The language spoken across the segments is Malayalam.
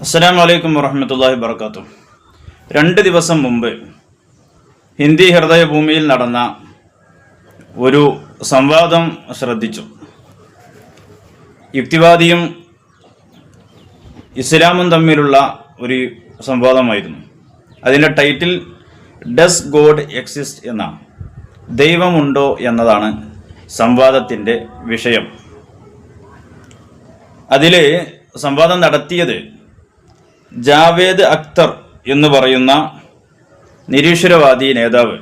അസ്സാം വലൈക്കും വറഹമത്തല്ലാഹി വർക്കാത്തു രണ്ട് ദിവസം മുമ്പ് ഹിന്ദി ഹൃദയഭൂമിയിൽ നടന്ന ഒരു സംവാദം ശ്രദ്ധിച്ചു. യുക്തിവാദിയും ഇസ്ലാമും തമ്മിലുള്ള ഒരു സംവാദമായിരുന്നു. അതിന്റെ ടൈറ്റിൽ ഡസ് ഗോഡ് എക്സിസ്റ്റ് എന്നാണ്. ദൈവമുണ്ടോ? എന്നതാണ് സംവാദത്തിന്റെ വിഷയം. അതിൽ സംവാദം നടത്തിയത് ജാവേദ് അക്തർ എന്ന് പറയുന്ന നിരീശ്വരവാദി നേതാവ്.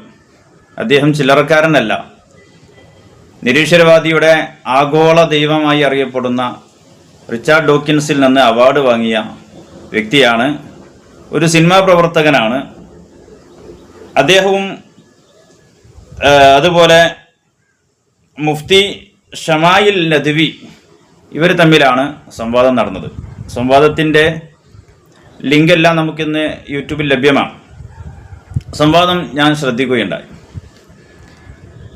അദ്ദേഹം ചില്ലറക്കാരനല്ല. നിരീശ്വരവാദിയുടെ ആഗോള ദൈവമായി അറിയപ്പെടുന്ന റിച്ചാർഡ് ഡോക്കിൻസിൽ നിന്ന് അവാർഡ് വാങ്ങിയ വ്യക്തിയാണ്. ഒരു സിനിമാ പ്രവർത്തകനാണ്. അദ്ദേഹവും അതുപോലെ മുഫ്തി ഷമായിൽ നദ്വി ഇവർ തമ്മിലാണ് സംവാദം നടന്നത്. സംവാദത്തിന്റെ ലിങ്ക് എല്ലാം നമുക്കിന്ന് യൂട്യൂബിൽ ലഭ്യമാണ്. സംവാദം ഞാൻ ശ്രദ്ധിക്കുകയുണ്ടായി.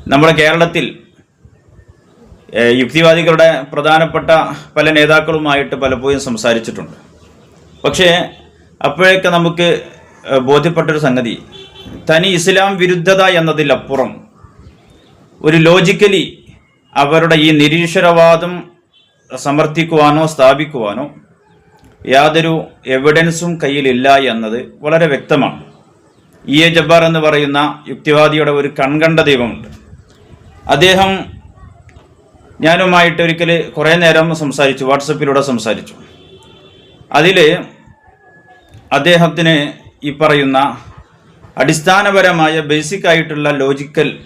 നമ്മുടെ കേരളത്തിൽ യുക്തിവാദികളുടെ പ്രധാനപ്പെട്ട പല നേതാക്കളുമായിട്ട് പലപ്പോഴും സംസാരിച്ചിട്ടുണ്ട്. പക്ഷേ അപ്പോഴൊക്കെ നമുക്ക് ബോധ്യപ്പെട്ടൊരു സംഗതി. തനി ഇസ്ലാം വിരുദ്ധത എന്നതിലപ്പുറം ഒരു ലോജിക്കലി അവരുടെ ഈ നിരീശ്വരവാദം സമർത്ഥിക്കുവാനോ സ്ഥാപിക്കുവാനോ യാതൊരു എവിഡൻസും കയ്യിലില്ല എന്നത് വളരെ വ്യക്തമാണ്. ഇ. എ. ജബ്ബാർ എന്ന് പറയുന്ന യുക്തിവാദിയുടെ ഒരു കൺകണ്ട ദൈവമുണ്ട്. അദ്ദേഹം ഞാനുമായിട്ട് ഒരിക്കൽ കുറേ നേരം സംസാരിച്ചു വാട്സപ്പിലൂടെ സംസാരിച്ചു. അതിൽ അദ്ദേഹത്തിന് ഈ പറയുന്ന അടിസ്ഥാനപരമായ ബേസിക് ആയിട്ടുള്ള ലോജിക്കൽ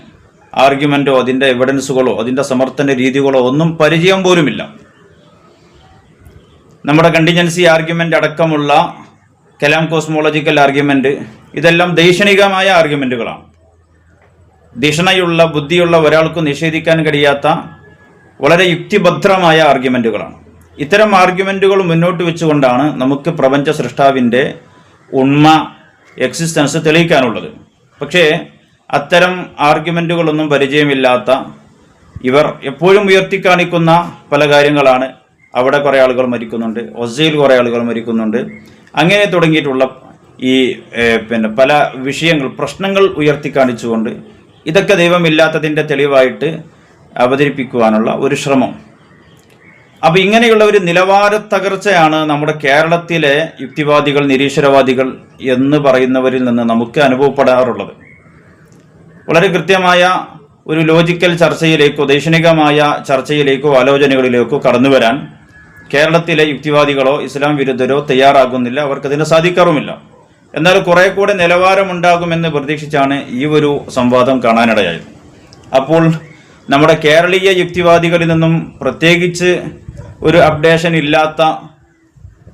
ആർഗ്യുമെന്റോ അതിന്റെ എവിഡൻസുകളോ അതിന്റെ സമർത്ഥന രീതികളോ ഒന്നും പരിചയം പോലുമില്ല. നമ്മുടെ കണ്ടിജൻസി ആർഗ്യുമെന്റ് അടക്കമുള്ള കലാം കോസ്മോളജിക്കൽ ആർഗ്യുമെന്റ് ഇതെല്ലാം ദൈക്ഷണികമായ ആർഗ്യുമെന്റുകളാണ് ധിഷണയുള്ള ബുദ്ധിയുള്ള ഒരാൾക്ക് നിഷേധിക്കാൻ കഴിയാത്ത വളരെ യുക്തിഭദ്രമായ ആർഗ്യുമെന്റുകളാണ് ഇത്തരം ആർഗ്യുമെന്റുകൾ മുന്നോട്ട് വെച്ചുകൊണ്ടാണ് നമുക്ക് പ്രപഞ്ച സൃഷ്ടാവിന്റെ ഉണ്മ എക്സിസ്റ്റൻസ് തെളിയിക്കാനുള്ളത്. പക്ഷേ അത്തരം ആർഗ്യുമെന്റുകളൊന്നും പരിചയമില്ലാത്ത ഇവർ എപ്പോഴും ഉയർത്തിക്കാണിക്കുന്ന പല കാര്യങ്ങളാണ് അവിടെ കുറേ ആളുകൾ മരിക്കുന്നുണ്ട്. ഒസയിൽ കുറേ ആളുകൾ മരിക്കുന്നുണ്ട്. അങ്ങനെ തുടങ്ങിയിട്ടുള്ള ഈ പിന്നെ പല വിഷയങ്ങൾ പ്രശ്നങ്ങൾ ഉയർത്തി കാണിച്ചുകൊണ്ട് ഇതൊക്കെ ദൈവമില്ലാത്തതിന്റെ തെളിവായിട്ട് അവതരിപ്പിക്കുവാനുള്ള ഒരു ശ്രമം. അപ്പോൾ ഇങ്ങനെയുള്ള ഒരു നിലവാര തകർച്ചയാണ് നമ്മുടെ കേരളത്തിലെ യുക്തിവാദികൾ നിരീശ്വരവാദികൾ എന്ന് പറയുന്നവരിൽ നിന്ന് നമുക്ക് അനുഭവപ്പെടാറുള്ളത്. വളരെ കൃത്യമായ ഒരു ലോജിക്കൽ ചർച്ചയിലേക്കോ ദൈക്ഷണികമായ ചർച്ചയിലേക്കോ ആലോചനകളിലേക്കോ കടന്നു വരാൻ കേരളത്തിലെ യുക്തിവാദികളോ ഇസ്ലാം വിരുദ്ധരോ തയ്യാറാകുന്നില്ല. അവർക്കതിന് സാധിക്കാറുമില്ല. എന്നാൽ കുറെ കൂടെ നിലവാരമുണ്ടാകുമെന്ന് പ്രതീക്ഷിച്ചാണ് ഈ ഒരു സംവാദം കാണാനിടയായത്. അപ്പോൾ നമ്മുടെ കേരളീയ യുക്തിവാദികളിൽ നിന്നും പ്രത്യേകിച്ച് ഒരു അപ്ഡേഷൻ ഇല്ലാത്ത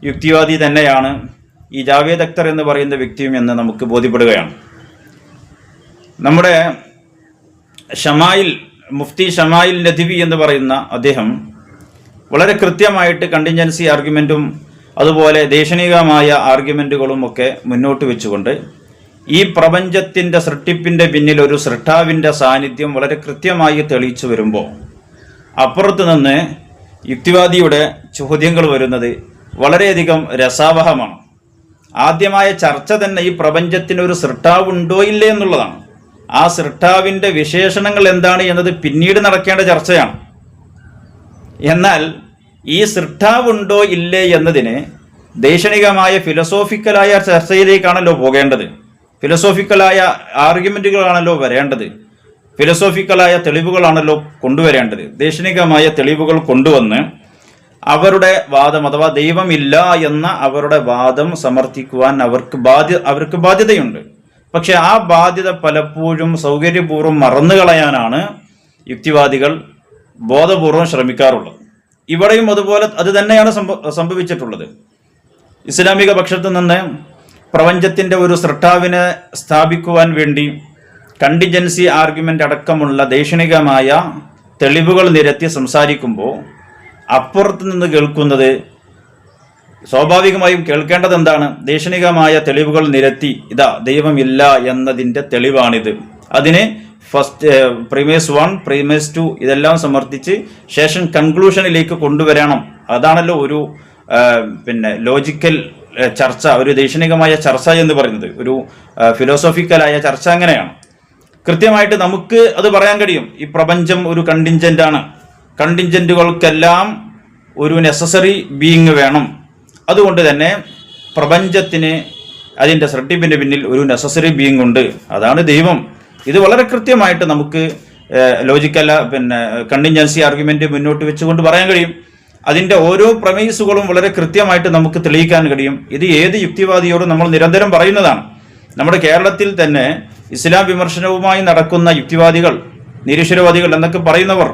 യുക്തിവാദി തന്നെയാണ് ഈ ജാവേദ് അക്തർ എന്ന് പറയുന്ന വ്യക്തിയും എന്ന് നമുക്ക് ബോധ്യപ്പെടുകയാണ്. നമ്മുടെ ഷമായിൽ മുഫ്തി ഷമായിൽ നദിവി എന്ന് പറയുന്ന അദ്ദേഹം വളരെ കൃത്യമായിട്ട് കണ്ടിൻജൻസി ആർഗ്യുമെന്റും അതുപോലെ ദേശണികമായ ആർഗ്യുമെന്റുകളും ഒക്കെ മുന്നോട്ട് വെച്ചുകൊണ്ട് ഈ പ്രപഞ്ചത്തിന്റെ സൃഷ്ടിപ്പിന്റെ പിന്നിൽ ഒരു സൃഷ്ടാവിന്റെ സാന്നിധ്യം വളരെ കൃത്യമായി തെളിയിച്ചു വരുമ്പോൾ അപ്പുറത്ത് നിന്ന് യുക്തിവാദിയുടെ ചോദ്യങ്ങൾ വരുന്നത് വളരെയധികം രസാവഹമാണ്. ആദ്യമായ ചർച്ച തന്നെ ഈ പ്രപഞ്ചത്തിന് ഒരു സൃഷ്ടാവ് ഉണ്ടോ ഇല്ലേ എന്നുള്ളതാണ്. ആ സൃഷ്ടാവിന്റെ വിശേഷണങ്ങൾ എന്താണ് എന്നത് പിന്നീട് നടക്കേണ്ട ചർച്ചയാണ്. എന്നാൽ ഈ സൃഷ്ടാവുണ്ടോ ഇല്ലേ എന്നതിന് ദൈക്ഷണികമായ ഫിലോസോഫിക്കലായ ചർച്ചയിലേക്കാണല്ലോ പോകേണ്ടത്. ഫിലോസോഫിക്കലായ ആർഗ്യുമെന്റുകളാണല്ലോ വരേണ്ടത്. ഫിലോസോഫിക്കലായ തെളിവുകളാണല്ലോ കൊണ്ടുവരേണ്ടത്. ദൈക്ഷണികമായ തെളിവുകൾ കൊണ്ടുവന്ന് അവരുടെ വാദം അഥവാ ദൈവമില്ല എന്ന അവരുടെ വാദം സമർത്ഥിക്കുവാൻ അവർക്ക് ബാധ്യ അവർക്ക് ബാധ്യതയുണ്ട്. പക്ഷെ ആ ബാധ്യത പലപ്പോഴും സൗകര്യപൂർവം മറന്നു കളയാനാണ് യുക്തിവാദികൾ ബോധപൂർവം ശ്രമിക്കാറുള്ളത്. ഇവിടെയും അതുപോലെ അത് തന്നെയാണ് സംഭ- സംഭവിച്ചിട്ടുള്ളത്. ഇസ്ലാമിക പക്ഷത്തു നിന്ന് പ്രപഞ്ചത്തിന്റെ ഒരു സൃഷ്ടാവിനെ സ്ഥാപിക്കുവാൻ വേണ്ടി കണ്ടിജൻസി ആർഗ്യുമെന്റ് അടക്കമുള്ള ദൈക്ഷണികമായ തെളിവുകൾ നിരത്തി സംസാരിക്കുമ്പോൾ അപ്പുറത്ത് നിന്ന് കേൾക്കുന്നത് സ്വാഭാവികമായും കേൾക്കേണ്ടത് എന്താണ് ദൈക്ഷണികമായ തെളിവുകൾ നിരത്തി ഇതാ ദൈവമില്ല എന്നതിന്റെ തെളിവാണിത്. അതിന് first premise one premise two ഇതെല്ലാം സമർത്ഥിച്ച് ശേഷം കൺക്ലൂഷനിലേക്ക് കൊണ്ടുവരണം. അതാണല്ലോ ഒരു പിന്നെ ലോജിക്കൽ ചർച്ച ഒരു ദൈക്ഷണികമായ ചർച്ച എന്ന് പറയുന്നത്. ഒരു ഫിലോസോഫിക്കലായ ചർച്ച അങ്ങനെയാണ്. കൃത്യമായിട്ട് നമുക്ക് അത് പറയാൻ കഴിയും. ഈ പ്രപഞ്ചം ഒരു കണ്ടിഞ്ചന്റ് ആണ്. കണ്ടിഞ്ചന്റുകൾക്കെല്ലാം ഒരു നെസസറി ബീയിങ് വേണം. അതുകൊണ്ട് തന്നെ പ്രപഞ്ചത്തിന് അതിന്റെ സൃഷ്ടിപ്പിന്റെ പിന്നിൽ ഒരു നെസസറി ബീയിങ് ഉണ്ട്. അതാണ് ദൈവം. ഇത് വളരെ കൃത്യമായിട്ട് നമുക്ക് ലോജിക്കല്ല പിന്നെ കണ്ടിൻജൻസി ആർഗ്യുമെന്റ് മുന്നോട്ട് വെച്ചുകൊണ്ട് പറയാൻ കഴിയും. അതിന്റെ ഓരോ പ്രമേസുകളും വളരെ കൃത്യമായിട്ട് നമുക്ക് തെളിയിക്കാൻ കഴിയും. ഇത് ഏത് യുക്തിവാദിയോടും നമ്മൾ നിരന്തരം പറയുന്നതാണ്. നമ്മുടെ കേരളത്തിൽ തന്നെ ഇസ്ലാം വിമർശനവുമായി നടക്കുന്ന യുക്തിവാദികൾ നിരീശ്വരവാദികൾ എന്നൊക്കെ പറയുന്നവർ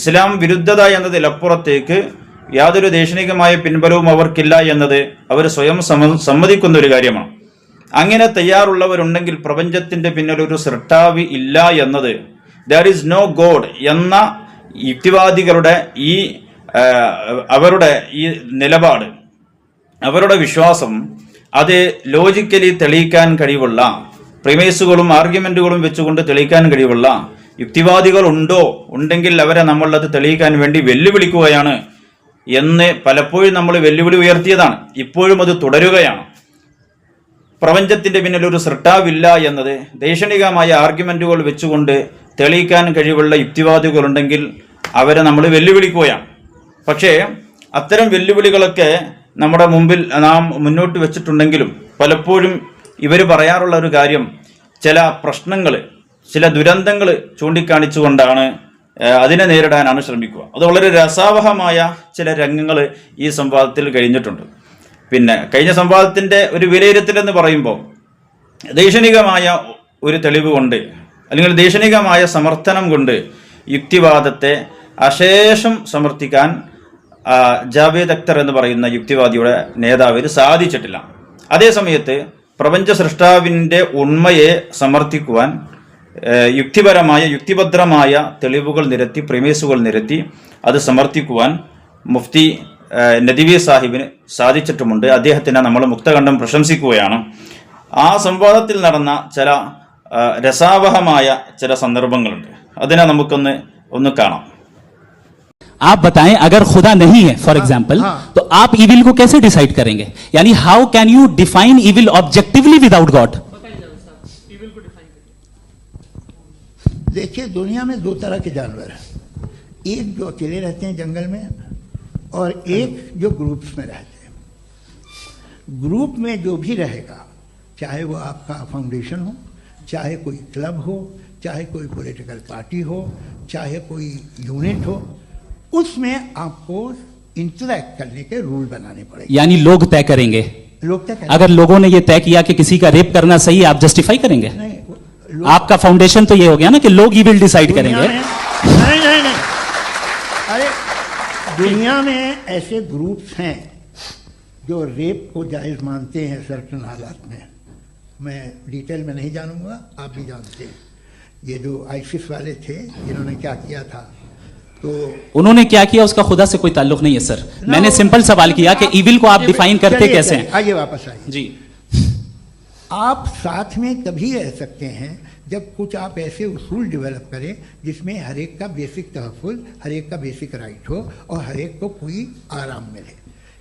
ഇസ്ലാം വിരുദ്ധത എന്നതിലപ്പുറത്തേക്ക് യാതൊരു ദേഷണികമായ പിൻബലവും അവർക്കില്ല എന്നത് അവർ സ്വയം സമ്മതിക്കുന്ന ഒരു കാര്യമാണ്. അങ്ങനെ തയ്യാറുള്ളവരുണ്ടെങ്കിൽ പ്രപഞ്ചത്തിന്റെ പിന്നിൽ ഒരു സൃഷ്ടാവി ഇല്ല എന്നത്. ദർ ഈസ് നോ ഗോഡ് എന്ന യുക്തിവാദികളുടെ ഈ അവരുടെ ഈ നിലപാട് അവരുടെ വിശ്വാസം അത് ലോജിക്കലി തെളിയിക്കാൻ കഴിവുള്ള പ്രിമേസുകളും ആർഗ്യുമെന്റുകളും വെച്ചുകൊണ്ട് തെളിയിക്കാൻ കഴിവുള്ള യുക്തിവാദികൾ ഉണ്ടോ? ഉണ്ടെങ്കിൽ അവരെ നമ്മളത് തെളിയിക്കാൻ വേണ്ടി വെല്ലുവിളിക്കുകയാണ് എന്ന് പലപ്പോഴും നമ്മൾ വെല്ലുവിളി ഉയർത്തിയതാണ്. ഇപ്പോഴും അത് തുടരുകയാണ്. പ്രപഞ്ചത്തിന്റെ പിന്നിൽ ഒരു സൃഷ്ടാവില്ല എന്നത് ദൈക്ഷണികമായ ആർഗ്യുമെന്റുകൾ വെച്ചുകൊണ്ട് തെളിയിക്കാൻ കഴിവുള്ള യുക്തിവാദികളുണ്ടെങ്കിൽ അവരെ നമ്മൾ വെല്ലുവിളിക്കുകയാണ്. പക്ഷേ അത്തരം വെല്ലുവിളികളൊക്കെ നമ്മുടെ മുമ്പിൽ നാം മുന്നോട്ട് വെച്ചിട്ടുണ്ടെങ്കിലും പലപ്പോഴും ഇവർ പറയാറുള്ള ഒരു കാര്യം ചില പ്രശ്നങ്ങൾ ചില ദുരന്തങ്ങൾ ചൂണ്ടിക്കാണിച്ചുകൊണ്ടാണ് അതിനെ നേരിടാനാണ് ശ്രമിക്കുക. അത് വളരെ രസാവഹമായ ചില രംഗങ്ങൾ ഈ സംവാദത്തിൽ കഴിഞ്ഞിട്ടുണ്ട്. പിന്നെ കഴിഞ്ഞ സംവാദത്തിന്റെ ഒരു വിലയിരുത്തൽ എന്ന് പറയുമ്പോൾ ദൈക്ഷണികമായ ഒരു തെളിവ് കൊണ്ട് അല്ലെങ്കിൽ ദൈക്ഷണികമായ സമർത്ഥനം കൊണ്ട് യുക്തിവാദത്തെ അശേഷം സമർത്ഥിക്കാൻ ജാവേദ് അക്തർ എന്ന് പറയുന്ന യുക്തിവാദിയുടെ നേതാവിന് സാധിച്ചിട്ടില്ല. അതേസമയത്ത് പ്രപഞ്ച സൃഷ്ടാവിന്റെ ഉണ്മയെ സമർത്ഥിക്കുവാൻ യുക്തിപരമായ യുക്തിഭദ്രമായ തെളിവുകൾ നിരത്തി പ്രിമേസുകൾ നിരത്തി അത് സമർത്ഥിക്കുവാൻ മുഫ്തി നദിവി സാഹിബിന് സാധിച്ചിട്ടുമുണ്ട് അദ്ദേഹത്തിനെ നമ്മൾ മുക്തകണ്ഠം പ്രശംസിക്കുകയാണ് ആ സംവാദത്തിൽ നടന്ന ചില ആ, രസാവഹമായ ചില സന്ദർഭങ്ങളുണ്ട് അതിനെ നമുക്കൊന്ന് ഒന്ന് കാണാം आप बताएं अगर खुदा नहीं है फॉर एग्जाम्पल तो आप इविल को कैसे डिसाइड करेंगे यानी how can you define evil objectively without God देखिए दुनिया में दो तरह के जानवर हैं एक जो अकेले रहते हैं जंगल में और एक जो ग्रुप्स में रहते हैं। ग्रुप में जो भी रहेगा चाहे वो आपका फाउंडेशन हो चाहे कोई क्लब हो चाहे कोई पॉलिटिकल पार्टी हो चाहे कोई यूनिट हो उसमें आपको इंटरेक्ट करने के रूल बनाने पड़ेंगे। यानी लोग तय करेंगे। लोग क्या कहते अगर लोगों ने ये तय किया कि किसी का रेप करना सही है आप जस्टिफाई करेंगे। नहीं आपका फाउंडेशन तो ये हो गया ना कि लोग इविल डिसाइड करेंगे। नहीं नहीं नहीं दुनिया में ऐसे ग्रुप्स हैं जो रेप को जायज़ मानते हैं सर्टन हालात में। मैं डिटेल में नहीं जानूँगा आप भी जानते हैं। ये जो आईसिस वाले थे इन्होंने क्या किया था? तो उन्होंने क्या किया? उसका खुदा से कोई ताल्लुक नहीं है सर। मैंने सिंपल सवाल किया कि इविल को आप डिफाइन करते कैसे हैं? आइए वापस आइए। जी। आप साथ में तभी रह सकते हैं जब कुछ आप ऐसे उसूल डेवलप करें जिसमें हर एक का बेसिक तहफ़ुल, हर एक का बेसिक राइट हो और हर एक को कोई आराम मिले।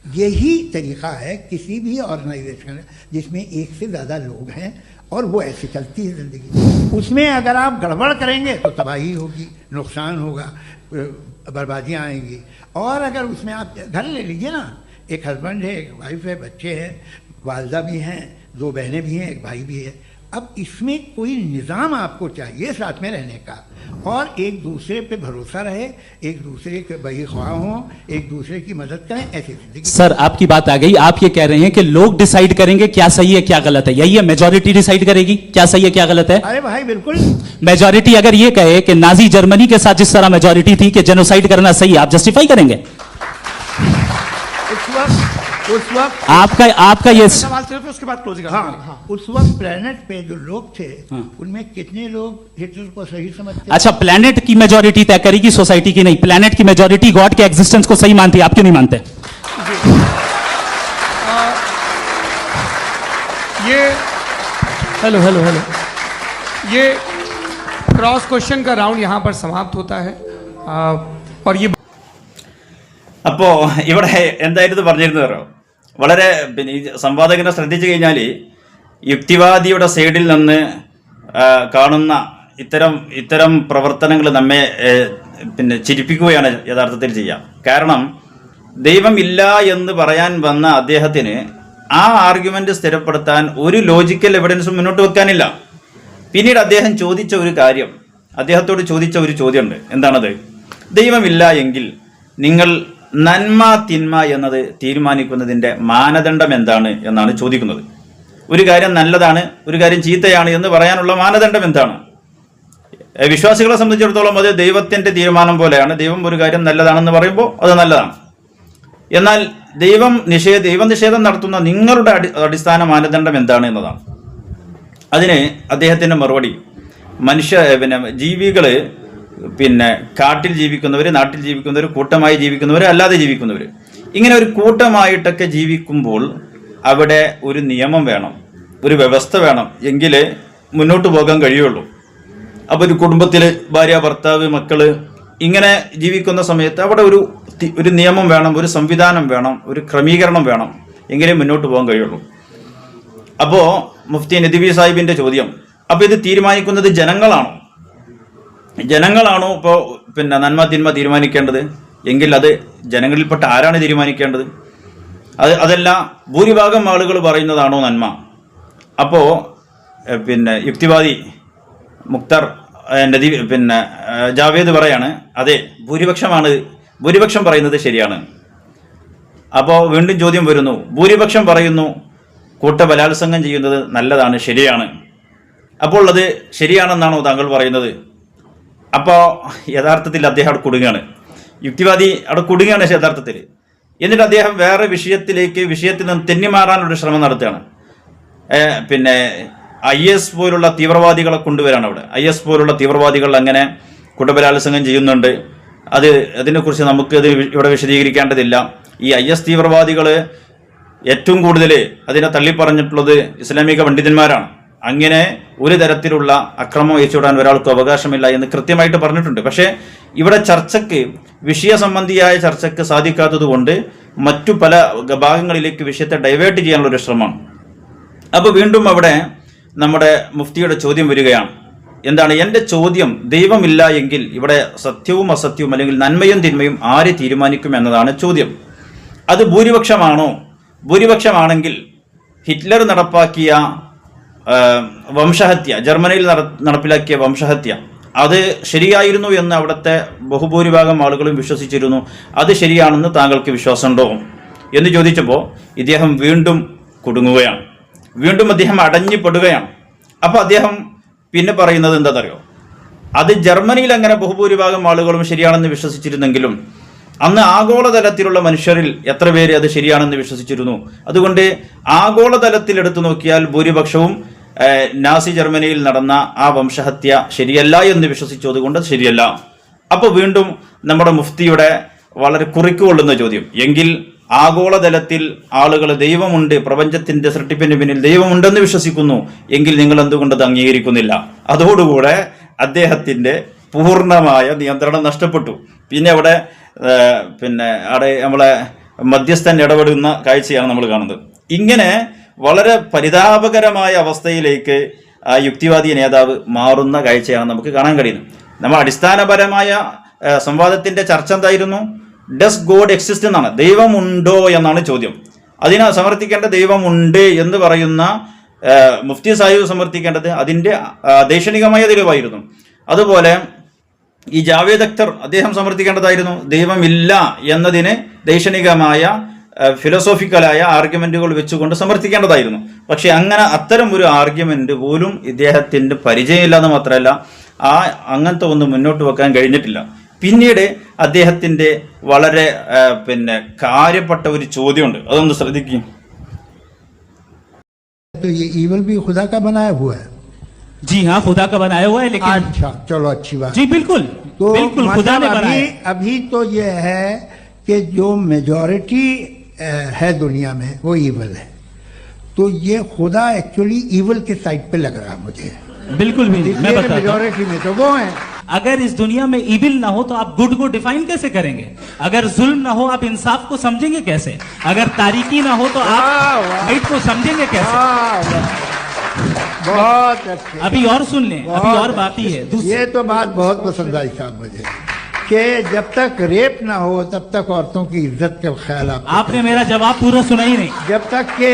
यही तरीका है किसी भी ऑर्गेनाइजेशन जिसमें एक से ज़्यादा लोग हैं और वो ऐसे चलती है ज़िंदगी। उसमें अगर आप गड़बड़ करेंगे तो तबाही होगी, नुकसान होगा बर्बादियाँ आएँगी। और अगर उसमें आप घर ले लीजिए ना, एक हस्बैंड है, एक वाइफ है, बच्चे हैं, वालदा भी हैं दो बहनें भी हैं एक भाई भी है। अब इसमें कोई निज़ाम आपको चाहिए साथ में रहने का? और एक दूसरे पे भरोसा रहे एक दूसरे के बही ख्वाह हों एक दूसरे की मदद करें ऐसी ज़िंदगी सर आपकी बात आ गई। आप ये कह रहे हैं कि लोग डिसाइड करेंगे क्या सही है क्या गलत है। यही है मेजोरिटी डिसाइड करेगी क्या सही है क्या गलत है। अरे भाई बिल्कुल। मेजोरिटी अगर ये कहे कि नाजी जर्मनी के साथ जिस तरह मेजोरिटी थी कि जेनोसाइड करना सही है आप जस्टिफाई करेंगे? उस वक्त उस वक्त आपका आपका ये सवाल सिर्फ़ उसके बाद क्लोजिंग हाँ। हाँ उस वक्त प्लेनेट पे जो लोग थे हाँ। उनमें कितने लोग हिटलर को सही समझते? अच्छा प्लेनेट की मेजोरिटी तय करेगी सोसाइटी की नहीं। प्लेनेट की मेजोरिटी गॉड के एग्जिस्टेंस को सही मानती है आप क्यों नहीं मानते? ये हेलो हेलो हेलो ये क्रॉस क्वेश्चन का राउंड यहाँ पर समाप्त होता है। आ, और ये അപ്പോൾ ഇവിടെ എന്തായിരുന്നു പറയോ? വളരെ പിന്നെ ഈ സംവാദകനെ ശ്രദ്ധിച്ചു കഴിഞ്ഞാൽ യുക്തിവാദിയുടെ സൈഡിൽ നിന്ന് കാണുന്ന ഇത്തരം ഇത്തരം പ്രവർത്തനങ്ങൾ നമ്മെ പിന്നെ ചിരിപ്പിക്കുകയാണ് യഥാർത്ഥത്തിൽ ചെയ്യുക കാരണം ദൈവം ഇല്ല എന്ന് പറയാൻ വന്ന അദ്ദേഹത്തിന് ആ ആർഗ്യുമെന്റ് സ്ഥിരപ്പെടുത്താൻ ഒരു ലോജിക്കൽ എവിഡൻസും മുന്നോട്ട് വെക്കാനില്ല. പിന്നീട് അദ്ദേഹം ചോദിച്ച ഒരു കാര്യം അദ്ദേഹത്തോട് ചോദിച്ച ഒരു ചോദ്യമുണ്ട്. എന്താണത്? ദൈവമില്ല എങ്കിൽ നിങ്ങൾ നന്മ തിന്മ എന്നത് തീരുമാനിക്കുന്നതിന്റെ മാനദണ്ഡം എന്താണ് എന്നാണ് ചോദിക്കുന്നത്. ഒരു കാര്യം നല്ലതാണ് ഒരു കാര്യം ചീത്തയാണ് എന്ന് പറയാനുള്ള മാനദണ്ഡം എന്താണ്? വിശ്വാസികളെ സംബന്ധിച്ചിടത്തോളം അത് ദൈവത്തിന്റെ തീരുമാനം പോലെയാണ്. ദൈവം ഒരു കാര്യം നല്ലതാണെന്ന് പറയുമ്പോൾ അത് നല്ലതാണ്. എന്നാൽ ദൈവം നിഷേധ ദൈവനിഷേധം നടത്തുന്ന നിങ്ങളുടെ അടി അടിസ്ഥാന മാനദണ്ഡം എന്താണ് എന്നതാണ്. അതിന് അദ്ദേഹത്തിന്റെ മറുപടി. മനുഷ്യ പിന്നെ ജീവികൾ പിന്നെ കാട്ടിൽ ജീവിക്കുന്നവർ നാട്ടിൽ ജീവിക്കുന്നവർ കൂട്ടമായി ജീവിക്കുന്നവർ അല്ലാതെ ജീവിക്കുന്നവർ ഇങ്ങനെ ഒരു കൂട്ടമായിട്ടൊക്കെ ജീവിക്കുമ്പോൾ അവിടെ ഒരു നിയമം വേണം ഒരു വ്യവസ്ഥ വേണം എങ്കിലേ മുന്നോട്ട് പോകാൻ കഴിയുള്ളൂ. അപ്പോൾ ഒരു കുടുംബത്തിൽ ഭാര്യ ഭർത്താവ് മക്കൾ ഇങ്ങനെ ജീവിക്കുന്ന സമയത്ത് അവിടെ ഒരു ഒരു നിയമം വേണം ഒരു സംവിധാനം വേണം ഒരു ക്രമീകരണം വേണം എങ്കിലേ മുന്നോട്ട് പോകാൻ കഴിയുള്ളൂ. അപ്പോൾ മുഫ്തി നദിബി സാഹിബിന്റെ ചോദ്യം അപ്പോൾ ഇത് തീരുമാനിക്കുന്നത് ജനങ്ങളാണോ? ജനങ്ങളാണോ ഇപ്പോൾ പിന്നെ നന്മ തിന്മ തീരുമാനിക്കേണ്ടത്? എങ്കിൽ അത് ജനങ്ങളിൽപ്പെട്ട ആരാണ് തീരുമാനിക്കേണ്ടത്? അത് അതല്ല ഭൂരിഭാഗം ആളുകൾ പറയുന്നതാണോ നന്മ? അപ്പോൾ പിന്നെ യുക്തിവാദി മുക്തർ നദി പിന്നെ ജാവേദ് പറയാണ് അതെ ഭൂരിപക്ഷമാണ് ഭൂരിപക്ഷം പറയുന്നത് ശരിയാണ്. അപ്പോൾ വീണ്ടും ചോദ്യം വരുന്നു ഭൂരിപക്ഷം പറയുന്നു കൂട്ട ബലാത്സംഗം ചെയ്യുന്നത് നല്ലതാണ് ശരിയാണ്. അപ്പോൾ അത് ശരിയാണെന്നാണോ താങ്കൾ പറയുന്നത്? അപ്പോൾ യഥാർത്ഥത്തിൽ അദ്ദേഹം അവിടെ കുടുങ്ങുകയാണ്. യുക്തിവാദി അവിടെ കുടുങ്ങുകയാണ് യഥാർത്ഥത്തിൽ. എന്നിട്ട് അദ്ദേഹം വേറെ വിഷയത്തിലേക്ക് വിഷയത്തിൽ നിന്ന് തെന്നിമാറാനൊരു ശ്രമം നടത്തുകയാണ്. പിന്നെ ഐ എസ് പോലുള്ള തീവ്രവാദികളെ കൊണ്ടുവരാണ് അവിടെ. ഐ എസ് പോലുള്ള തീവ്രവാദികൾ അങ്ങനെ കുടബലാത്സംഗം ചെയ്യുന്നുണ്ട്. അത് അതിനെക്കുറിച്ച് നമുക്ക് ഇത് ഇവിടെ വിശദീകരിക്കേണ്ടതില്ല. ഈ ഐ എസ് തീവ്രവാദികൾ ഏറ്റവും കൂടുതൽ അതിനെ തള്ളിപ്പറഞ്ഞിട്ടുള്ളത് ഇസ്ലാമിക പണ്ഡിതന്മാരാണ്. അങ്ങനെ ഒരു തരത്തിലുള്ള അക്രമം അയച്ചുവിടാൻ ഒരാൾക്ക് അവകാശമില്ല എന്ന് കൃത്യമായിട്ട് പറഞ്ഞിട്ടുണ്ട്. പക്ഷേ ഇവിടെ ചർച്ചയ്ക്ക് വിഷയ സംബന്ധിയായ ചർച്ചയ്ക്ക് സാധിക്കാത്തതുകൊണ്ട് മറ്റു പല ഭാഗങ്ങളിലേക്ക് വിഷയത്തെ ഡൈവേർട്ട് ചെയ്യാനുള്ള ഒരു ശ്രമമാണ്. അപ്പോൾ വീണ്ടും അവിടെ നമ്മുടെ മുഫ്തിയുടെ ചോദ്യം വരികയാണ്. എന്താണ് എന്റെ ചോദ്യം? ദൈവമില്ല എങ്കിൽ ഇവിടെ സത്യവും അസത്യവും അല്ലെങ്കിൽ നന്മയും തിന്മയും ആര് തീരുമാനിക്കും എന്നതാണ് ചോദ്യം. അത് ഭൂരിപക്ഷമാണോ? ഭൂരിപക്ഷമാണെങ്കിൽ ഹിറ്റ്ലർ നടപ്പാക്കിയ വംശഹത്യ. ജർമ്മനിയിൽ നടപ്പിലാക്കിയ വംശഹത്യ. അത് ശരിയായിരുന്നു എന്ന് അവിടുത്തെ ബഹുഭൂരിഭാഗം ആളുകളും വിശ്വസിച്ചിരുന്നു. അത് ശരിയാണെന്ന് താങ്കൾക്ക് വിശ്വാസമുണ്ടോ? എന്ന് ചോദിച്ചപ്പോൾ ഇദ്ദേഹം വീണ്ടും കുടുങ്ങുകയാണ്. വീണ്ടും അദ്ദേഹം അടഞ്ഞുപെടുകയാണ് അപ്പോൾ അദ്ദേഹം പിന്നെ പറയുന്നത് എന്താണെന്നറിയോ അത് ജർമ്മനിയിൽ അങ്ങനെ ബഹുഭൂരിഭാഗം ആളുകളും ശരിയാണെന്ന് വിശ്വസിച്ചിരുന്നെങ്കിലും അന്ന് ആഗോളതലത്തിലുള്ള മനുഷ്യരിൽ എത്ര പേര് അത് ശരിയാണെന്ന് വിശ്വസിച്ചിരുന്നു? അതുകൊണ്ട് ആഗോളതലത്തിൽ എടുത്തു നോക്കിയാൽ ഭൂരിപക്ഷവും നാസി ജർമ്മനിയിൽ നടന്ന ആ വംശഹത്യ ശരിയല്ല എന്ന് വിശ്വസിച്ചു അതുകൊണ്ട് ശരിയല്ല. അപ്പോൾ വീണ്ടും നമ്മുടെ മുഫ്തിയുടെ വളരെ കുറിക്കുകൊള്ളുന്ന ചോദ്യം. എങ്കിൽ ആഗോളതലത്തിൽ ആളുകൾ ദൈവമുണ്ട് പ്രപഞ്ചത്തിന്റെ സൃഷ്ടിപ്പിന് പിന്നിൽ ദൈവമുണ്ടെന്ന് വിശ്വസിക്കുന്നു. എങ്കിൽ നിങ്ങൾ എന്തുകൊണ്ട് അത് അംഗീകരിക്കുന്നില്ല? അതോടുകൂടെ അദ്ദേഹത്തിന്റെ പൂർണമായ നിയന്ത്രണം നഷ്ടപ്പെട്ടു. പിന്നെ അവിടെ പിന്നെ അവിടെ നമ്മളെ മധ്യസ്ഥൻ ഇടപെടുന്ന കാഴ്ചയാണ് നമ്മൾ കാണുന്നത്. ഇങ്ങനെ വളരെ പരിതാപകരമായ അവസ്ഥയിലേക്ക് ആ യുക്തിവാദി നേതാവ് മാറുന്ന കാഴ്ചയാണ് നമുക്ക് കാണാൻ കഴിയുന്നത്. നമ്മൾ അടിസ്ഥാനപരമായ സംവാദത്തിന്റെ ചർച്ച എന്തായിരുന്നു? ഡസ് ഗോഡ് എക്സിസ്റ്റ് എന്നാണ്. ദൈവമുണ്ടോ എന്നാണ് ചോദ്യം. അതിനെ സമർത്ഥിക്കേണ്ട ദൈവമുണ്ട് എന്ന് പറയുന്ന മുഫ്തി സാഹിബ് സമർത്ഥിക്കേണ്ടത് അതിന്റെ ആ, ദൈക്ഷണികമായ തെളിവായിരുന്നു. അതുപോലെ ഈ ജാവേദ് അക്തർ അദ്ദേഹം സമർത്ഥിക്കേണ്ടതായിരുന്നു ദൈവമില്ല എന്നതിന് ദൈക്ഷണികമായ ഫിലോസോഫിക്കലായ ആർഗ്യുമെന്റുകൾ വെച്ചുകൊണ്ട് സമർത്ഥിക്കേണ്ടതായിരുന്നു പക്ഷെ അങ്ങനെ അത്തരം ഒരു ആർഗ്യുമെന്റ് പോലും ഇദ്ദേഹത്തിന്റെ പരിചയമില്ലാന്ന് മാത്രമല്ല ആ അങ്ങനത്തെ ഒന്ന് മുന്നോട്ട് വെക്കാൻ കഴിഞ്ഞിട്ടില്ല പിന്നീട് അദ്ദേഹത്തിന്റെ വളരെ ആ, പിന്നെ കാര്യപ്പെട്ട ഒരു ചോദ്യമുണ്ട് അതൊന്ന് ശ്രദ്ധിക്കും तो ये ईवल भी खुदा का बनाया हुआ है जी हाँ खुदा का बनाया हुआ है लेकिन अच्छा चलो अच्छी बात जी बिल्कुल तो बिल्कुल खुदा ने मतलब बनाया अभी अभी तो ये है कि जो मेजॉरिटी है दुनिया में वो ईवल है। तो ये खुदा एक्चुअली ईवल के साइड पे लग रहा है मुझे। बिल्कुल भी नहीं मैं मेजॉरिटी में तो वो है। अगर इस दुनिया में इविल ना हो तो आप गुड को डिफाइन कैसे करेंगे? अगर जुल्म ना हो आप इंसाफ को समझेंगे कैसे? अगर तारीकी ना हो तो आप वाह। राइट को समझेंगे कैसे। बहुत अच्छे। अभी और सुन लें अभी और बाकी है ये तो बात बहुत पसंद आई साहब मुझे। कि जब तक रेप ना हो तब तक औरतों की इज़्ज़त का ख्याल आप आपने मेरा जवाब पूरा सुना ही नहीं। जब तक के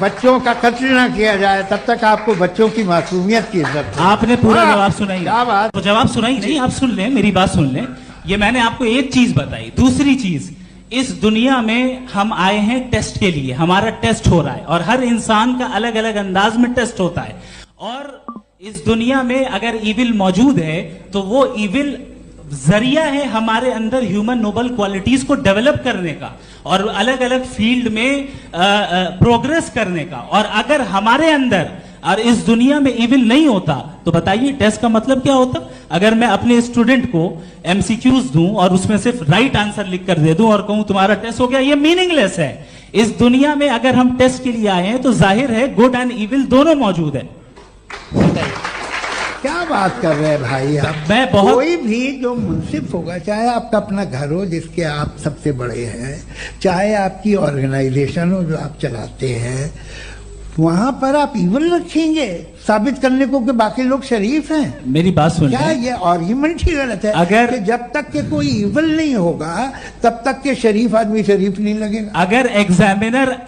बच्चों का कत्ल ना किया जाए तब तक आपको बच्चों की मासूमियत की इज़्ज़त आपने पूरा जवाब सुना ही क्या बात। तो जवाब सुना ही नहीं। आप सुन लें मेरी बात सुन लें। ये मैंने आपको एक चीज़ बताई। दूसरी चीज़ इस दुनिया में हम आए हैं टेस्ट के लिए। हमारा टेस्ट हो रहा है और हर इंसान का अलग अलग अंदाज में टेस्ट होता है। और इस दुनिया में अगर इविल मौजूद है तो वो इविल ज़रिया है हमारे अंदर ह्यूमन नोबल क्वालिटीज को डेवलप करने का और अलग अलग फ़ील्ड में प्रोग्रेस करने का। और अगर हमारे अंदर और इस दुनिया में इविल नहीं होता तो बताइए टेस्ट का मतलब क्या होता? अगर मैं अपने स्टूडेंट को एमसीक्यूज दूँ और उसमें सिर्फ़ राइट आंसर लिख कर दे दूँ और कहूँ, तुम्हारा टेस्ट हो गया, ये मीनिंगलेस है। इस दुनिया में अगर हम टेस्ट के लिए आए हैं तो ज़ाहिर है गुड एंड इविल दोनों मौजूद है। क्या बात कर रहे हैं भाई आप? मैं बहुत कोई भी जो मुंसिफ होगा चाहे आपका अपना घर हो जिसके आप सबसे बड़े हैं चाहे आपकी ऑर्गेनाइजेशन हो जो आप चलाते हैं वहाँ पर आप इवन रखेंगे। साबित करने को कि बाकी लोग शरीफ हैं। मेरी बात सुन क्या ये आर्ग्यूमेंट ही गलत है अगर- कि जब तक के कोई इवल नहीं होगा तब तक के शरीफ आदमी शरीफ नहीं लगेगा। अगर एग्जामिनर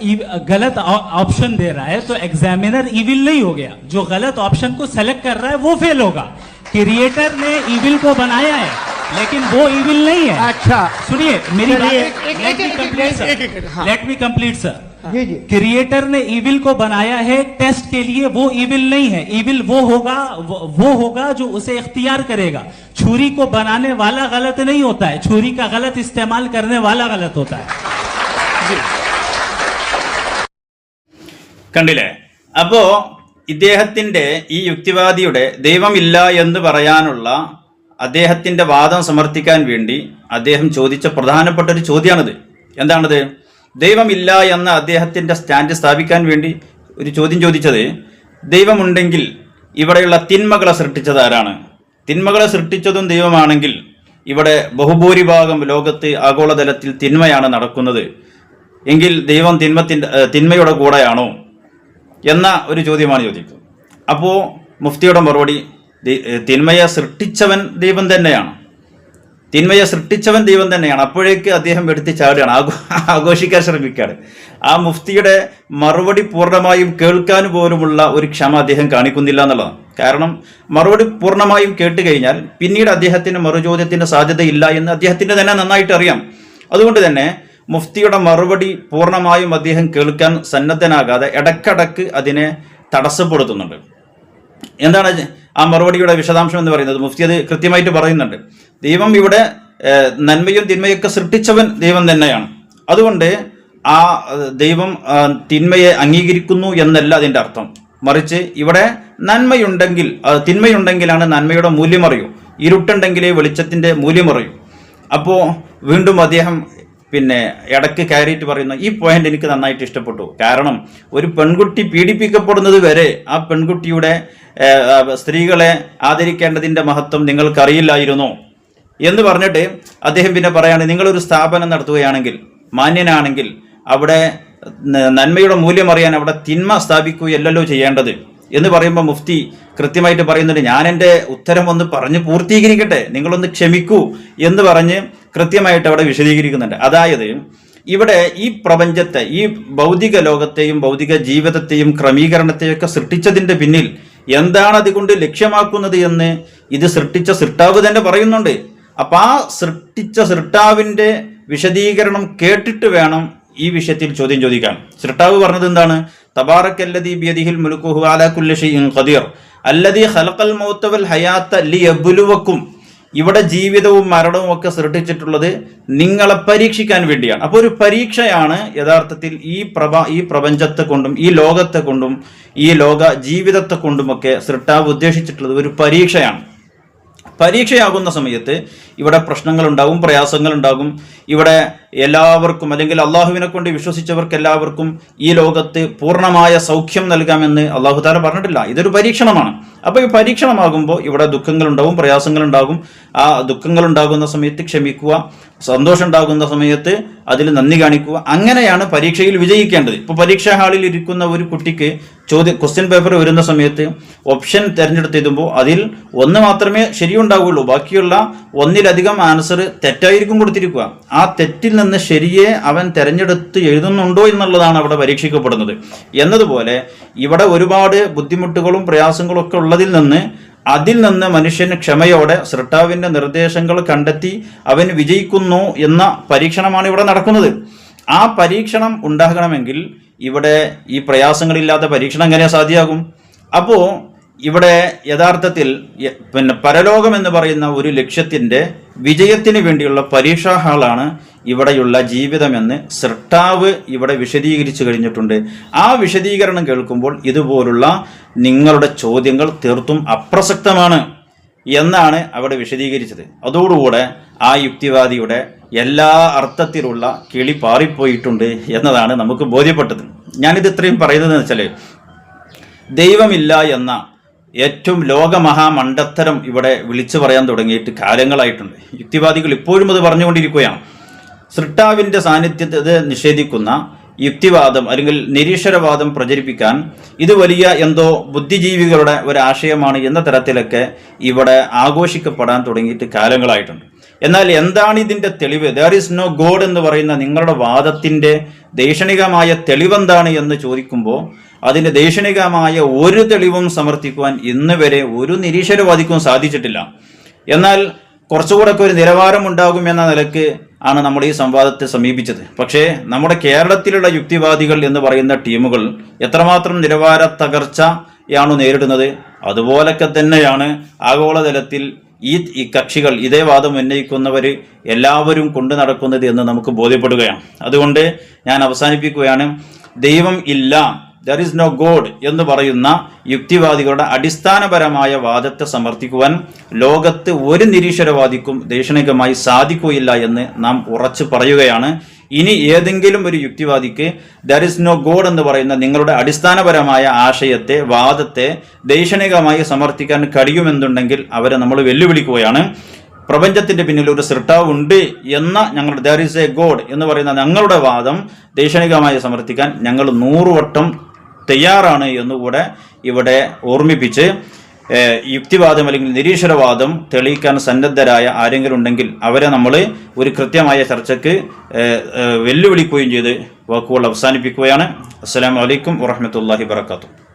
गलत ऑप्शन दे रहा है तो एग्जामिनर इविल नहीं हो गया। जो गलत ऑप्शन को सेलेक्ट कर रहा है वो फेल होगा। क्रिएटर ने इविल को बनाया है लेकिन वो इविल नहीं है। अच्छा। सुनिए मेरी let me complete. Sir let me complete sir जी जी क्रिएटर ने इविल को बनाया है टेस्ट के लिए वो इविल नहीं है इविल वो होगा वो, वो होगा जो उसे इख्तियार करेगा छुरी को बनाने वाला गलत नहीं होता है छुरी का गलत इस्तेमाल करने वाला गलत होता है കണ്ടില്ലേ അപ്പോ ഇദ്ദേഹത്തിന്റെ ഈ യുക്തിവാദിയുടെ ദൈവമില്ല എന്ന് പറയാനുള്ള അദ്ദേഹത്തിന്റെ വാദം സമർത്ഥിക്കാൻ വേണ്ടി അദ്ദേഹം ചോദിച്ച പ്രധാനപ്പെട്ട ഒരു ചോദ്യമാണിത് എന്താണത് ദൈവമില്ല എന്ന അദ്ദേഹത്തിന്റെ സ്റ്റാൻഡ് സ്ഥാപിക്കാൻ വേണ്ടി ഒരു ചോദ്യം ചോദിച്ചത് ദൈവമുണ്ടെങ്കിൽ ഇവിടെയുള്ള തിന്മകളെ സൃഷ്ടിച്ചത് ആരാണ്? തിന്മകളെ സൃഷ്ടിച്ചതും ദൈവമാണെങ്കിൽ ഇവിടെ ബഹുഭൂരിഭാഗം ലോകത്ത് ആഗോളതലത്തിൽ തിന്മയാണ് നടക്കുന്നത്. എങ്കിൽ ദൈവം തിന്മത്തിന്റെ തിന്മയുടെ കൂടെയാണോ? എന്ന ഒരു ചോദ്യമാണ് ചോദിക്കുന്നത് അപ്പോൾ മുഫ്തിയുടെ മറുപടി തിന്മയെ സൃഷ്ടിച്ചവൻ ദൈവം തന്നെയാണ്. തിന്മയെ സൃഷ്ടിച്ചവൻ ദൈവം തന്നെയാണ്. അപ്പോഴേക്ക് അദ്ദേഹം എടുത്ത് ചാടുകയാണ്. ആഘോ ആഘോഷിക്കാൻ ശ്രമിക്കുകയാണ്. ആ മുഫ്തിയുടെ മറുപടി പൂർണമായും കേൾക്കാൻ പോലുമുള്ള ഒരു ക്ഷമ അദ്ദേഹം കാണിക്കുന്നില്ല എന്നുള്ളതാണ്. കാരണം മറുപടി പൂർണമായും കേട്ട് കഴിഞ്ഞാൽ പിന്നീട് അദ്ദേഹത്തിന് മറുചോദ്യത്തിന്റെ സാധ്യതയില്ല എന്ന് അദ്ദേഹത്തിന് തന്നെ നന്നായിട്ട് അറിയാം. അതുകൊണ്ട് തന്നെ മുഫ്തിയുടെ മറുപടി പൂർണമായും അദ്ദേഹം കേൾക്കാൻ സന്നദ്ധനാകാതെ ഇടക്കടക്ക് അതിനെ തടസ്സപ്പെടുത്തുന്നുണ്ട്. എന്താണ് ആ മറുപടിയുടെ വിശദാംശം എന്ന് പറയുന്നത് മുഫ്തി അത് കൃത്യമായിട്ട് പറയുന്നുണ്ട്. ദൈവം ഇവിടെ നന്മയും തിന്മയൊക്കെ സൃഷ്ടിച്ചവൻ ദൈവം തന്നെയാണ്. അതുകൊണ്ട് ആ ദൈവം തിന്മയെ അംഗീകരിക്കുന്നു എന്നല്ല അതിന്റെ അർത്ഥം. മറിച്ച് ഇവിടെ നന്മയുണ്ടെങ്കിൽ തിന്മയുണ്ടെങ്കിലാണ് നന്മയുടെ മൂല്യം അറിയൂ. ഇരുട്ടുണ്ടെങ്കിലേ വെളിച്ചത്തിന്റെ മൂല്യം അറിയൂ. അപ്പോൾ വീണ്ടും അദ്ദേഹം പിന്നെ ഇടയ്ക്ക് കയറിയിട്ട് പറയുന്ന ഈ പോയിന്റ് എനിക്ക് നന്നായിട്ട് ഇഷ്ടപ്പെട്ടു. കാരണം ഒരു പെൺകുട്ടി പീഡിപ്പിക്കപ്പെടുന്നത് വരെ ആ പെൺകുട്ടിയുടെ സ്ത്രീകളെ ആദരിക്കേണ്ടതിന്റെ മഹത്വം നിങ്ങൾക്കറിയില്ലായിരുന്നോ. എന്ന് പറഞ്ഞിട്ട് അദ്ദേഹം പിന്നെ പറയാണ് നിങ്ങളൊരു സ്ഥാപനം നടത്തുകയാണെങ്കിൽ മാന്യനാണെങ്കിൽ അവിടെ നന്മയുടെ മൂല്യം അറിയാൻ അവിടെ തിന്മ സ്ഥാപിക്കുകയല്ലല്ലോ ചെയ്യേണ്ടത്. എന്ന് പറയുമ്പോൾ മുഫ്തി കൃത്യമായിട്ട് പറയുന്നുണ്ട് ഞാൻ എന്റെ ഉത്തരം ഒന്ന് പറഞ്ഞ് പൂർത്തീകരിക്കട്ടെ നിങ്ങളൊന്ന് ക്ഷമിക്കൂ എന്ന് പറഞ്ഞ് കൃത്യമായിട്ട് അവിടെ വിശദീകരിക്കുന്നുണ്ട്. അതായത് ഇവിടെ ഈ പ്രപഞ്ചത്തെ ഈ ഭൗതിക ലോകത്തെയും ഭൗതിക ജീവിതത്തെയും ക്രമീകരണത്തെയൊക്കെ സൃഷ്ടിച്ചതിന്റെ പിന്നിൽ എന്താണ് അതുകൊണ്ട് ലക്ഷ്യമാക്കുന്നത് എന്ന് ഇത് സൃഷ്ടിച്ച സൃഷ്ടാവ് തന്നെ പറയുന്നുണ്ട്. അപ്പൊ ആ സൃഷ്ടിച്ച സൃഷ്ടാവിന്റെ വിശദീകരണം കേട്ടിട്ട് വേണം ഈ വിഷയത്തിൽ ചോദ്യം ചോദിക്കാൻ. സൃഷ്ടാവ് പറഞ്ഞത് എന്താണ്? തബാറക്കല്ലതി ബിയദിഹിൽ മുലുക്കുഹു അലാ കുല്ലി ഷൈഇൻ ഖദീർ. അല്ലതി ഖലഖൽ മൗത്തവൽ ഹയാത്ത ലി ലിയബ്ലുവക്കും ഇവിടെ ജീവിതവും മരണവും ഒക്കെ സൃഷ്ടിച്ചിട്ടുള്ളത് നിങ്ങളെ പരീക്ഷിക്കാൻ വേണ്ടിയാണ്. അപ്പോൾ ഒരു പരീക്ഷയാണ് യഥാർത്ഥത്തിൽ ഈ പ്രഭ ഈ പ്രപഞ്ചത്തെ കൊണ്ടും ഈ ലോകത്തെ കൊണ്ടും ഈ ലോക ജീവിതത്തെ കൊണ്ടുമൊക്കെ സൃഷ്ടാവ് ഉദ്ദേശിച്ചിട്ടുള്ളത് ഒരു പരീക്ഷയാണ്. പരീക്ഷയാകുന്ന സമയത്ത് ഇവിടെ പ്രശ്നങ്ങൾ ഉണ്ടാകും പ്രയാസങ്ങൾ ഉണ്ടാകും ഇവിടെ എല്ലാവർക്കും അല്ലെങ്കിൽ അള്ളാഹുവിനെ കൊണ്ട് വിശ്വസിച്ചവർക്ക് എല്ലാവർക്കും ഈ ലോകത്ത് പൂർണമായ സൗഖ്യം നൽകാമെന്ന് അള്ളാഹു താല പറഞ്ഞിട്ടില്ല. ഇതൊരു പരീക്ഷണമാണ്. അപ്പോൾ ഈ പരീക്ഷണമാകുമ്പോൾ ഇവിടെ ദുഃഖങ്ങളുണ്ടാവും പ്രയാസങ്ങളുണ്ടാകും. ആ ദുഃഖങ്ങളുണ്ടാകുന്ന സമയത്ത് ക്ഷമിക്കുക സന്തോഷം ഉണ്ടാകുന്ന സമയത്ത് അതിൽ നന്ദി കാണിക്കുക. അങ്ങനെയാണ് പരീക്ഷയിൽ വിജയിക്കേണ്ടത്. ഇപ്പോൾ പരീക്ഷാ ഹാളിൽ ഇരിക്കുന്ന ഒരു കുട്ടിക്ക് ചോദ്യം ക്വസ്റ്റ്യൻ പേപ്പർ വരുന്ന സമയത്ത് ഓപ്ഷൻ തിരഞ്ഞെടുത്തെഴുതുമ്പോൾ അതിൽ ഒന്ന് മാത്രമേ ശരിയുണ്ടാവുകയുള്ളൂ ബാക്കിയുള്ള ഒന്നിലധികം ആൻസർ തെറ്റായിരിക്കും കൊടുത്തിരിക്കുക. ആ തെറ്റിൽ നിന്ന് ശരിയെ അവൻ തെരഞ്ഞെടുത്ത് എഴുതുന്നുണ്ടോ എന്നുള്ളതാണ് അവിടെ പരീക്ഷിക്കപ്പെടുന്നത്. എന്നതുപോലെ ഇവിടെ ഒരുപാട് ബുദ്ധിമുട്ടുകളും പ്രയാസങ്ങളും ഒക്കെ ഉള്ളതിൽ നിന്ന് അതിൽ നിന്ന് മനുഷ്യൻ ക്ഷമയോടെ സൃഷ്ടാവിന്റെ നിർദ്ദേശങ്ങൾ കണ്ടെത്തി അവൻ വിജയിക്കുന്നു എന്ന പരീക്ഷണമാണ് ഇവിടെ നടക്കുന്നത്. ആ പരീക്ഷണം ഉണ്ടാകണമെങ്കിൽ ഇവിടെ ഈ പ്രയാസങ്ങളില്ലാത്ത പരീക്ഷണം എങ്ങനെ സാധ്യമാകും? അപ്പോൾ ഇവിടെ യഥാർത്ഥത്തിൽ പിന്നെ പരലോകം എന്ന് പറയുന്ന ഒരു ലക്ഷ്യത്തിന്റെ വിജയത്തിന് വേണ്ടിയുള്ള പരീക്ഷാ ഹാളാണ് ഇവിടെയുള്ള ജീവിതമെന്ന് സൃഷ്ടാവ് ഇവിടെ വിശദീകരിച്ചു കഴിഞ്ഞിട്ടുണ്ട്. ആ വിശദീകരണം കേൾക്കുമ്പോൾ ഇതുപോലുള്ള നിങ്ങളുടെ ചോദ്യങ്ങൾ തീർത്തും അപ്രസക്തമാണ് എന്നാണ് അവിടെ വിശദീകരിച്ചത്. അതോടുകൂടെ ആ യുക്തിവാദിയുടെ എല്ലാ അർത്ഥത്തിലുള്ള കിളി പാറിപ്പോയിട്ടുണ്ട് എന്നതാണ് നമുക്ക് ബോധ്യപ്പെട്ടത്. ഞാനിത് ഇത്രയും പറയുന്നതെന്ന് വെച്ചാൽ ദൈവമില്ല എന്ന ഏറ്റവും ലോകമഹാമണ്ഡത്തരം ഇവിടെ വിളിച്ചു പറയാൻ തുടങ്ങിയിട്ട് കാലങ്ങളായിട്ടുണ്ട് യുക്തിവാദികൾ ഇപ്പോഴും അത് പറഞ്ഞുകൊണ്ടിരിക്കുകയാണ്. സൃഷ്ടാവിന്റെ സാന്നിധ്യത്തെ നിഷേധിക്കുന്ന യുക്തിവാദം അല്ലെങ്കിൽ നിരീശ്വരവാദം പ്രചരിപ്പിക്കാൻ ഇത് വലിയ എന്തോ ബുദ്ധിജീവികളുടെ ഒരാശയമാണ് എന്ന തരത്തിലൊക്കെ ഇവിടെ ആഘോഷിക്കപ്പെടാൻ തുടങ്ങിയിട്ട് കാലങ്ങളായിട്ടുണ്ട്. എന്നാൽ എന്താണ് ഇതിന്റെ തെളിവ്? ദർ ഈസ് നോ ഗോഡ് എന്ന് പറയുന്ന നിങ്ങളുടെ വാദത്തിന്റെ ദൈക്ഷണികമായ തെളിവെന്താണ് എന്ന് ചോദിക്കുമ്പോൾ അതിന് ദേഷണികമായ ഒരു തെളിവും സമർത്ഥിക്കുവാൻ ഇന്ന് വരെ ഒരു നിരീശ്വരവാദിക്കും സാധിച്ചിട്ടില്ല. എന്നാൽ കുറച്ചുകൂടെ ഒക്കെ ഒരു നിലവാരം ഉണ്ടാകും എന്ന നിലയ്ക്ക് ആണ് നമ്മൾ ഈ സംവാദത്തെ സമീപിച്ചത്. പക്ഷേ നമ്മുടെ കേരളത്തിലുള്ള യുക്തിവാദികൾ എന്ന് പറയുന്ന ടീമുകൾ എത്രമാത്രം നിലവാര തകർച്ചയാണ് നേരിടുന്നത്? അതുപോലൊക്കെ തന്നെയാണ് ആഗോളതലത്തിൽ ഈ ഈ കക്ഷികൾ ഇതേ വാദം ഉന്നയിക്കുന്നവർ എല്ലാവരും കൊണ്ടു നടക്കുന്നത് എന്ന് നമുക്ക് ബോധ്യപ്പെടുകയാണ്. അതുകൊണ്ട് ഞാൻ അവസാനിപ്പിക്കുകയാണ്. ദൈവം ഇല്ല ദർ ഇസ് നോ ഗോഡ് എന്ന് പറയുന്ന യുക്തിവാദികളുടെ അടിസ്ഥാനപരമായ വാദത്തെ സമർത്ഥിക്കുവാൻ ലോകത്ത് ഒരു നിരീശ്വരവാദിക്കും ദൈക്ഷണികമായി സാധിക്കുകയില്ല എന്ന് നാം ഉറച്ചു പറയുകയാണ്. ഇനി ഏതെങ്കിലും ഒരു യുക്തിവാദിക്ക് ദർ ഇസ് നോ ഗോഡ് എന്ന് പറയുന്ന നിങ്ങളുടെ അടിസ്ഥാനപരമായ ആശയത്തെ വാദത്തെ ദൈക്ഷണികമായി സമർത്ഥിക്കാൻ കഴിയുമെന്നുണ്ടെങ്കിൽ അവരെ നമ്മൾ വെല്ലുവിളിക്കുകയാണ്. പ്രപഞ്ചത്തിന്റെ പിന്നിൽ ഒരു സൃഷ്ടാവ് ഉണ്ട് എന്ന ഞങ്ങളുടെ ദർ ഇസ് എ ഗോഡ് എന്ന് പറയുന്ന ഞങ്ങളുടെ വാദം ദൈക്ഷണികമായി സമർത്ഥിക്കാൻ ഞങ്ങൾ നൂറുവട്ടം തയ്യാറാണ് എന്നുകൂടെ ഇവിടെ ഓർമ്മിപ്പിച്ച് യുക്തിവാദം അല്ലെങ്കിൽ നിരീശ്വരവാദം തെളിയിക്കാൻ സന്നദ്ധരായ ആരെങ്കിലും ഉണ്ടെങ്കിൽ അവരെ നമ്മൾ ഒരു കൃത്യമായ ചർച്ചയ്ക്ക് വെല്ലുവിളിക്കുകയും ചെയ്ത് വാക്കുകൾ അവസാനിപ്പിക്കുകയാണ്. അസ്സാം വലൈക്കും വറഹമത്തല്ലാഹി വർക്കാത്തു